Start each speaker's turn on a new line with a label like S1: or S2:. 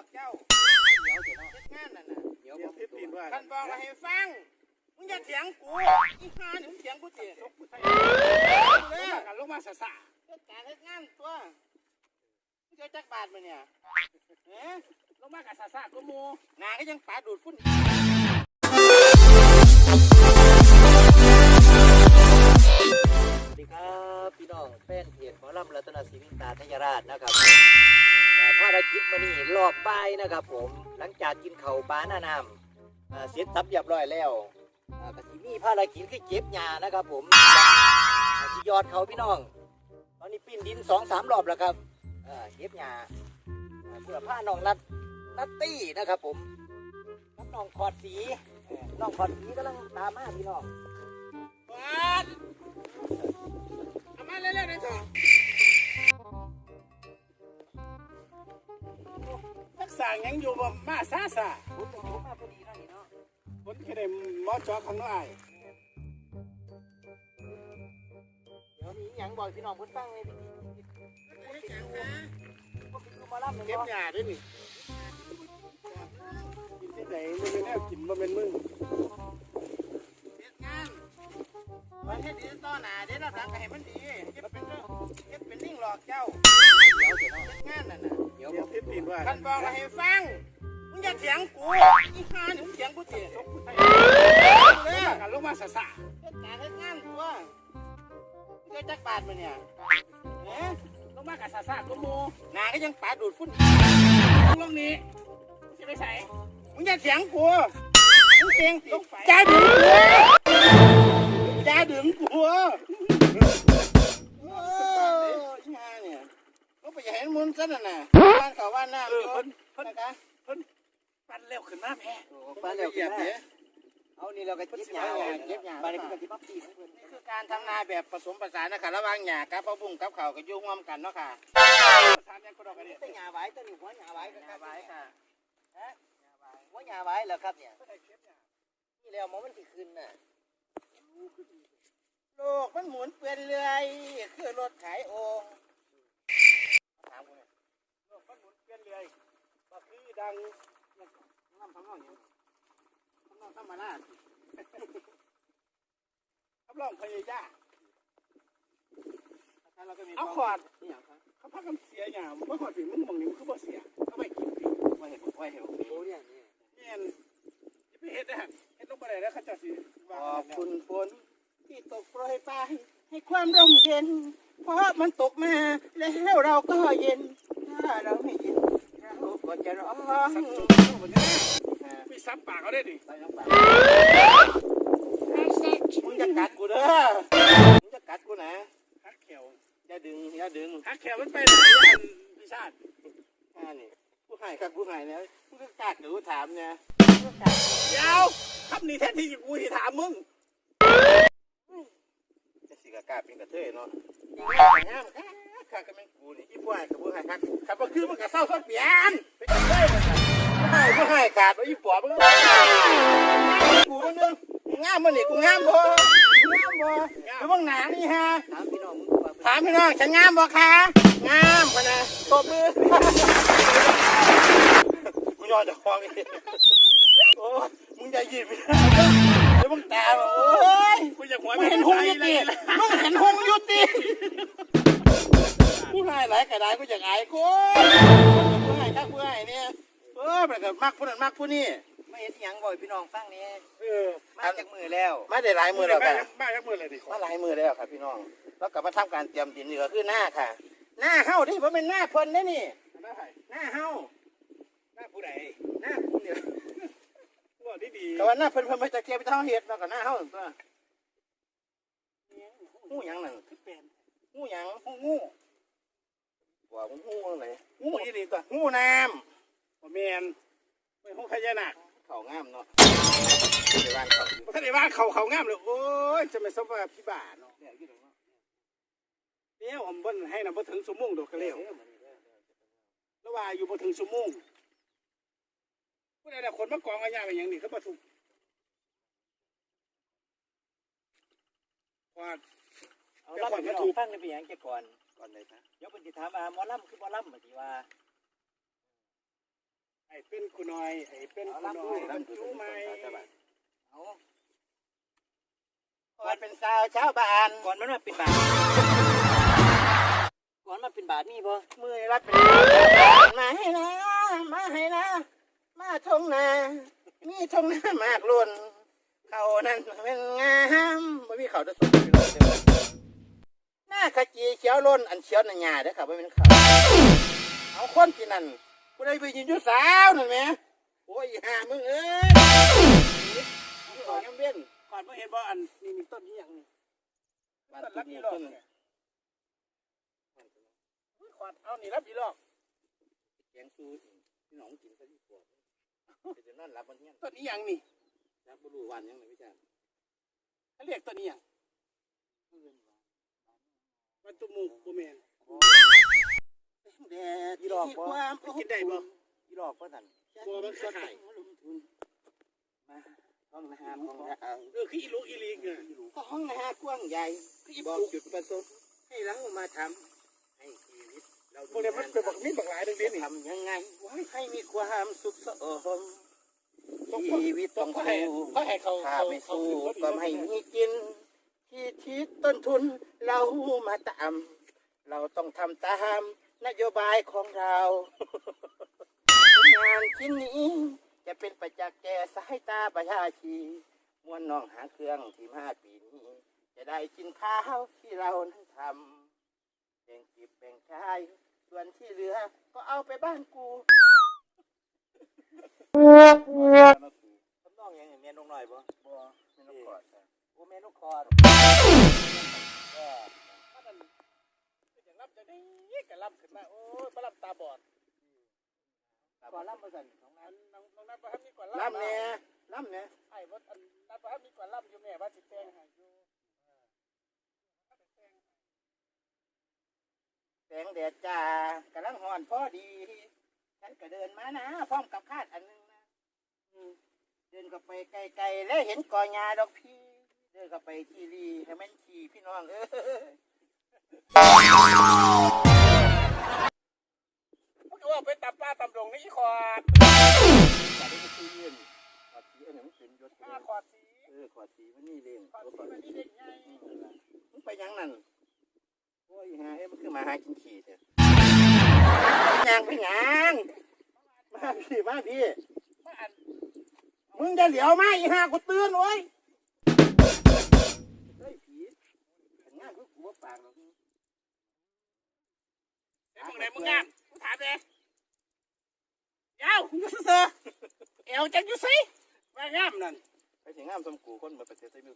S1: อกเจ้า
S2: เดี๋ยวเดี๋ยวเนาะ
S1: เฮ็ดงานนั่นน่ะ
S2: เดี๋ยว
S3: เดี๋
S2: ผ
S3: ยว
S2: ม
S3: พี่ตีนว่า
S1: คันบอกว่าให้ฟัง มึงอย่าเถียงกูอีห่านี่มึงเถียงกูสิ
S3: ลง
S1: เด้
S3: มา
S1: อ
S3: กันลงมาสะสะ
S1: เฮ็ดการเฮ็ดงานตัว มึงจะเอาจักบาทมาเนี่ยเอ๊ะ
S3: ลงมากับสะสะก็มู
S1: หนาก็ยังปาดูดฝุ่น
S2: ดีครับพี่น้องแฟนเพจหมอลำรัตนศิลป์ตาทยราชนะครับภารกิจมานี่รอบบ่ายนะครับ ผมหลังจากกินเข่าปลาหน้าน้ำเสร็จสับเรียบร้อยแล้วเอ่อกสิมีภารกิจคือเก็บหญ้านะครับ ผมที่ยอดเขาพี่น้อง ตอนนี้ปิ้นดินสองสามรอบแล้วครับเก็บหญ้าเพื่อผ้าน้องนัดนัตตี้นะครับ ผมกับน้องขอดสีน่อน้องขอดสีกำลังตามมาพี่น้อง
S1: บา เอามาเร็วๆหน่อยเถอะ
S3: รักษายังอยู่บ่มาซาซา
S2: ผมไปผมมาพอดีเนาะนี่เนาะ
S3: คนแค่ได้หมอจอของน้อย
S2: เดี๋ยวมีอหย่างบอกพี่น้องเพิ่นฟังเลยพี่พวกพี่ดูหมาล่ำเลย
S3: เก็บ
S2: เนาะ
S3: หญ้าด้วยนี่กินที่ไหนมันเป็นแนวกินบ่เป็นมึง
S1: เฮ็ดดีต่อหน้าเด้เราทำก็ให้มันดีเฮ็ดเป็นเรื่องเฮ็ดเป็นลิงหลอกเจ้า
S2: เดี๋ยวเดี๋ยวเนาะ
S1: เฮ็ดงานนั่นน่ะ
S2: เดี๋ยว
S3: เดี๋ยวพี่ตีนว่า
S1: คันบอกว่าให้ฟังมึงอย่าเถียงกูอีห่านี่มึงเถียงกูสิ
S3: ล
S1: เด้
S3: ง
S1: อ
S3: มากันลงมาสะสะ
S1: เฮ็ดการเฮ็ดงานตัวมึงจะจักบาทมาเนี่ยเอ๊ะ
S3: ลงมากับสะสะก็มู
S1: หนาก็ยังปาดูดฝุ่น
S3: ลงนี้สิไปใส่
S1: มึงอย่าเถียงกูมึงเถียงสิ
S3: ลงไป
S1: จ้าดึงกู จ้าดึงกูโอ้ยอีห่าเนี่ยก็ไปอย่าเห็นมุนซะนั่นน่ะบ้านเขาบ้านน้ำ
S3: เอ
S1: อ
S3: อยู่เพิ่นเพิ่น
S1: นะคะ
S3: เพิ่นปั่นเร็วขึ้นมาแม่
S2: โอ้ปลาเหลว
S1: เหยี
S2: กิ
S1: ย
S2: น
S1: บ
S2: แม่
S1: เนี่ย
S2: เอานี่เราก็เก็บหญ้า
S1: เก็บหญ้า
S2: ปลาเนี่ยเพิ่นก็สิมาปีของเพิ่น
S1: นี่คือการทำนาแบบผสมผสานนะคะระหว่างหญ้ากับผักบุ้งกับข้าวก็อยู่ร่วมกันเนาะค่ะ
S3: สามยังก็ดอกกันเนี่ย
S2: แต่หญ้าไว้ตัวนี้หัวหญ้าไว้ก็
S1: ห
S2: ค
S1: ญ้า
S2: รับ
S1: ไว้ค่ะ
S2: หัวหญ้าไว้แล้วครับเนี่ยนี่แล้วหมอมันสิขึ้นน่ะ
S1: โลกมันหมุนเปลี่ยนเรื่อยคือรถขายโอ่งถามกูเนี่ย
S3: โลกมันหมุนเปลี่ยนเลยบ่คือดังน้ำทำนองอย่างทำนองธรรมดารับรองพยายาม
S1: เราก็มี
S3: เอาขวด
S1: นี่อย่างครับ
S3: เขาพักกันเสียอย่างเมื่อก่อนถึงมึงมองนี่มันคือบ่เสียเอาไปกินดิ
S1: ไว้เห็นไว้เห็น
S2: โอ้เนี่ยนี่
S3: แม่นอย่าไปเฮ็ดนะฮะ เฮ็ดลงไปได้แล้วเขาเจะสิ
S1: ข
S3: ว่า
S1: อบคุณฝนที่ตกโปรยปลายให้ความร่มเย็น เพราะมันตกมาแล้วเราก็เย็น ถ้าเราไม่เย็นเราก็จะร้อง
S3: สักจุดเข้าไปเนี่ยมีซับปากเขาได้ดิ
S1: ไปน้องปลามึงจะกัดกูเด้อมึงจะกัดกูนะ
S3: ฮักแขว
S1: อย่าดึงอย่าดึง
S3: ฮักแขวมันไปไหนอันพิชาติ
S1: อ่านี่ ผู้ให้ครับผู้ให้เนี่ยมึงก็กัดหนูถามเนี่ย
S3: เดี๋ยวคำนี้แท้ที่กูที่ถามมึง
S1: จะสิกะกาเป็นกระเทยเนาะงามค่ะข้าก็แม่งกูนี่ที่ผู้ให้กับผู้ให้ครับขับมาคือมันก็เศร้าซ้อนเปลี่ยนเป็นกระเทยเหมือนกันผู้ให้ผู้ให้ขาดไว้ยี่ปอบมึงกูมันนึงงามมันนี่กูงามบ่งามบ่หรือว่าหนานี่ฮะ
S2: ถามพี่น้องมึงว่า
S1: ถามพี่น้องฉันงามบ่คะงามพะนะตบมือกู ยอดจะคล้องอีกโอ้ยมึงอย่าหยิบเดี๋ยวมึงตาบ่โอ้ย
S3: กูอยากหัว
S1: มึงเห็นหงอยู่ติมึงเห็นหงอยู่ติผู้ให้หลายกระดาษกูอยากอายกูผู้ให้ทักผู้ให้เนี่ยเออมันก็มักผู้นั้นมักผู้นี้
S2: ไม่เห็นหยังบ่อยพี่น้องฟังนี่
S3: เออ
S2: มาจากมือแล้ว
S1: มาได้หลายมือแล้วค่ะ
S3: มาจากมือเลยดิ
S1: มาหลายมือแล้วครับพี่น้อง แล้วก็มาทำการเตรียมดินนี่ก็คือหน้าค่ะ หน้าเฮาที่ว่าเป็นหน้าเพิ่นได้นี่
S3: ได้
S1: หน้าเฮา
S3: หน้า ผู้ใด
S1: หน้าคุณเนี่ย
S3: ว่าดีดี
S1: แต่ว่าหน้าเพิ่นเพิ่นมาจากเทียบไปเท่าเฮ็ดแล้วก็หน้าเฮาตัวงูหยังนั่น
S3: คือเป็น
S1: งูหยังงูงูว่ามันงูอะไร
S3: งูยี่ดีตัว
S1: งูน้
S3: บ่แมนเป็นห้องพญานาคำ
S1: เขางามเนาะในบ้านเขา
S3: ท่านได้ว่าเขาเขางามเลยโอ้ยจะไม่สบายพี่บ้าเนาะ
S1: เนี่ยอยู่ตรงนั้น
S3: เดี๋ยวผมเบิ่นให้นะบ่ถึงชั่วโมงดอกกระเลี้ยวแล้วว่าอยู่บ่ถึงชั่วโมง ผู้ใดละคนมากองกันยาไปอย่างนี้เขาบ่ถูกว่า
S2: เอาล่ำพี่น้องฟังนี่เป็นหยังแกก่อน
S1: ก่อนเลยนะ
S2: เดี๋ยวเพิ่นสิถามว่าหมอลำคือหมอลำบ่สิว่า
S3: เป็นกูน้อยให้เป็นกูน้อยบรรจุไหม
S1: เอาก่อนเป็นสาวชาวบ้าน
S2: ก่อนมันมาเป็นบาทก่อนมาเป็นบาทมีบ่
S1: มือรับเป็นมาให้นะมาให้นะ มาทงนา มีทงนามากล้นเขานั่นเป็นงามไม่มีเขาจะสมบูรณ์เลยหน้าขจีเขียวล้นอันเขียวนันหยาเด้อครับไม่เป็นเขาเอาคนที่นั่นกูได้ไปยืนอยู่สาวนั่นไหมโอ้ยห่ามึงเอ้ยมึงออกยังเบี้ยน
S3: ก่อนเพิ่งเห็นบ่อันนี่มีต้นนี้อย่างนี้
S1: บ้าน
S3: ต้น
S1: รั
S3: รั
S1: บบอี
S3: อี
S1: ห
S3: ห
S1: ล
S3: ล
S1: อ
S3: อกก
S1: เนี่
S3: เนี่ยยขวดเอานี่รับอีหลอก
S1: แกงซูพี่น้องกินซะดีกว่า เป็นจะนั่นรับมันเงี้ย
S3: ต้นนี้อย่างนี่
S1: รับบรูวันยังไงพี่จาร
S3: เขาเรียกต้นนี้อย่างมันตุมูกบ่แม่น
S1: แดดที่ความ
S3: กินได้บ่
S2: อีหลอกบ่นั่น
S3: บ่มันก็ได้
S1: มาห้องน้ำห้องน้
S3: เออคืออีลูกอีลีกอะำ
S1: ก็ห้องน้ำกว้างใหญ่บอกจุดประสงค์ให้เรามาทำให้ชีวิตเรา
S3: พวกเนี้มันเป็นบักมีบักหลายเรื่องนี้
S1: จะ
S3: นี่
S1: ทำยังไงให้มีความสุขสมชีวิตต้อง
S3: เขาให้
S1: สู้
S3: เขาให้เขา
S1: ถ้า
S3: เขา
S1: ไม่
S3: เขา
S1: สู้
S3: ขึ้นรถ
S1: ก็ไม่มีกิน ที่ทิศต้นทุนเรามาตาม เราต้องทำตามนโยบายของเรางานชิ้นนี้จะเป็นประจักษ์แก่สายตาประชาชีมวนน้องหาเครื่องที่มาปีนี้ จะได้กินข้าวที่เรานั้นทำแบ่งจิบแบ่งชาย ส่วนที่เหลือ ก็เอาไปบ้านกู
S2: ทำนองหยังให้แม่นกน้อยบ่
S1: บ่ไม่ต้องกอดจ้ะ
S2: โอ้แม่นกคอด
S3: อย่างรับจะได้กะรับขึ้นมาโอ้ยบ่รับตาบอด
S2: ก่อนล่ำบ่สั่นของ
S3: อั
S2: นั้น
S3: นน้องน้องนับบ่ทันมีก่อน
S1: ล่ำเนี่ยล่ำเนี่ย
S3: ไอ้บ่อันนับบ่ทันมีก่อนรับอยู่แม่ว่าสิแต่งให้อยู่
S1: แสงแดดจ้ากำลังหอนพอดี ฉันก็เดินมานะพร้อมกับคาดอันหนึงนะอืมเดินก็ไปไกลๆแล้วเห็นกอหญ้าดอกพี่ เดินก็ไปที่รีให้มันขี่พี่น้องเออ
S3: มันก็ว่าไปตับป้าตำดงนี่อีขอด
S1: แต่ได้ไปซื้อเย็นขอดสีอันนี้มันเป็นยศ
S3: ห้าขอดสี
S1: เออขอดสีมันนี่เล่น
S3: ขอดสีมันนี่เด็กไง
S1: มึงไปยังนั่น โอ้ยหาเอ้ยมันคือมาหากินขี่เถอะยังไปยังมาพี่มาพี่
S3: มาอัน
S1: มึงจะเหลียวมาอีห่ากูเตือนไว้ยเฮ้ยผีขันงานกูกูว่าปากหรอก
S3: ไอ้มึงไหนมึงงามกูถามเลยยาวอยู่ซื่อๆเอวจังอยู่สิว่างามนั่น
S1: ไปถึงงามสมกูคนมาประเทศไทยมิว